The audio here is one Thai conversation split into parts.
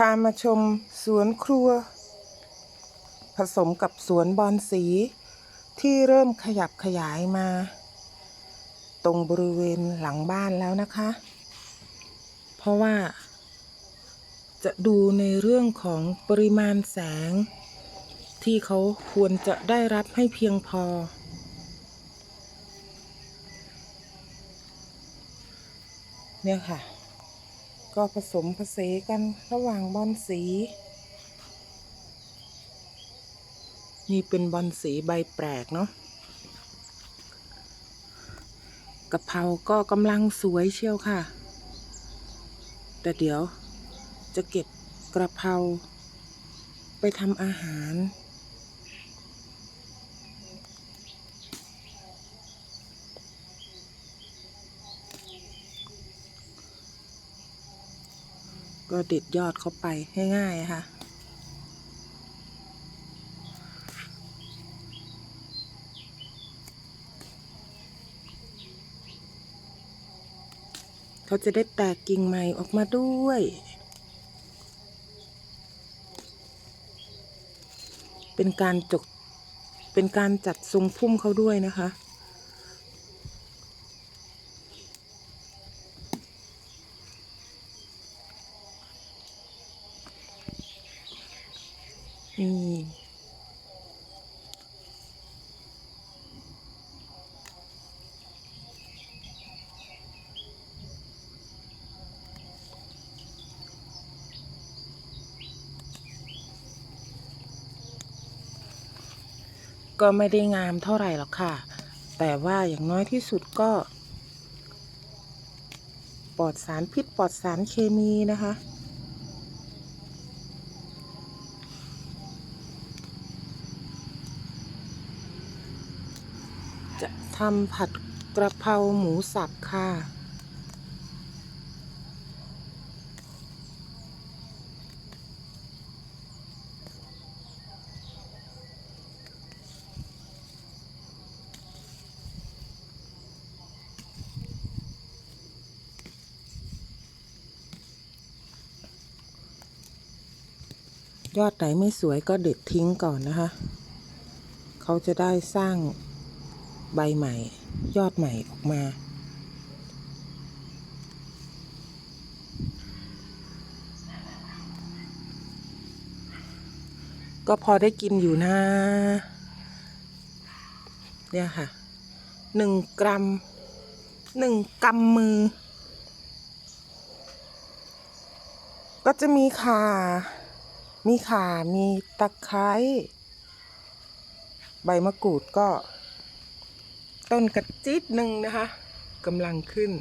พามาชมสวนครัว ผสมกับสวนบอนสี ที่เริ่มขยับขยายมา ตรงบริเวณหลังบ้านแล้วนะคะ เพราะว่า จะดูในเรื่องของปริมาณแสง ที่เขาควรจะได้รับให้เพียงพอ เนี่ยค่ะ ก็ผสมผสานกันระหว่างบอนสี นี่เป็นบอนสีใบแปลกเนาะกะเพราก็กำลังสวยเชียวค่ะ แต่เดี๋ยวจะเก็บกระเพราไปทำอาหาร ก็เด็ดยอดเข้าไปง่ายๆอะค่ะ เขาจะได้แตกกิ่งใหม่ออกมาด้วยเป็นการจก เป็นการจัดทรงพุ่มเขาด้วยนะคะ นี่ก็ไม่ได้งามเท่าไหร่หรอกค่ะ แต่ว่าอย่างน้อยที่สุดก็ ปลอดสารพิษปลอดสารเคมีนะคะ จะทำผัดกระเพราหมูสับค่ะ ยอดไหนไม่สวยก็เด็ดทิ้งก่อนนะคะ เขาจะได้สร้าง ใบใหม่ ยอดใหม่ออกมา ก็พอได้กินอยู่นะ เนี่ยค่ะหนึ่งกรัมหนึ่งกำมือ ก็จะมีข่า มีข่า มีตะไคร้ ใบมะกรูดก็ ต้นกระจิดหนึ่งนะคะกำลังขึ้น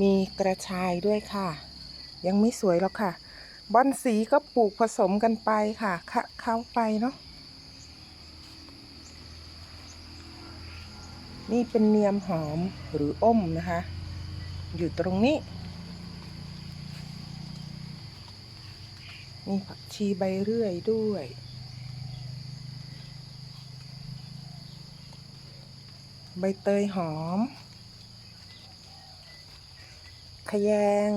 มีกระชายด้วยค่ะ ยังไม่สวยหรอกค่ะ บอนสีก็ปลูกผสมกันไปค่ะคะเข้าไปเนาะนี่เป็นเนียมหอมหรืออ้มนะคะ อยู่ตรงนี้ มีผักชีใบเรื่อยด้วย ใบเตยหอม ขยง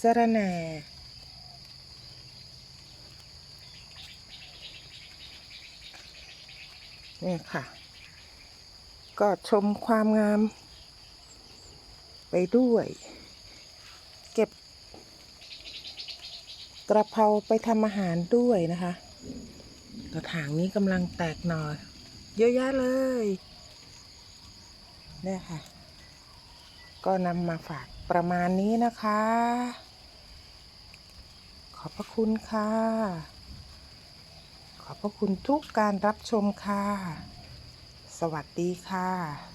สะระแหน่นี่ค่ะ ก็ชมความงามไปด้วย เก็บ กระเพราไปทำอาหารด้วยนะคะ กระถางนี้กำลังแตกหน่อเยอะแยะเลยเนี่ยค่ะ ก็นำมาฝากประมาณนี้นะคะ ขอบพระคุณค่ะ ขอบพระคุณทุกการรับชมค่ะ สวัสดีค่ะ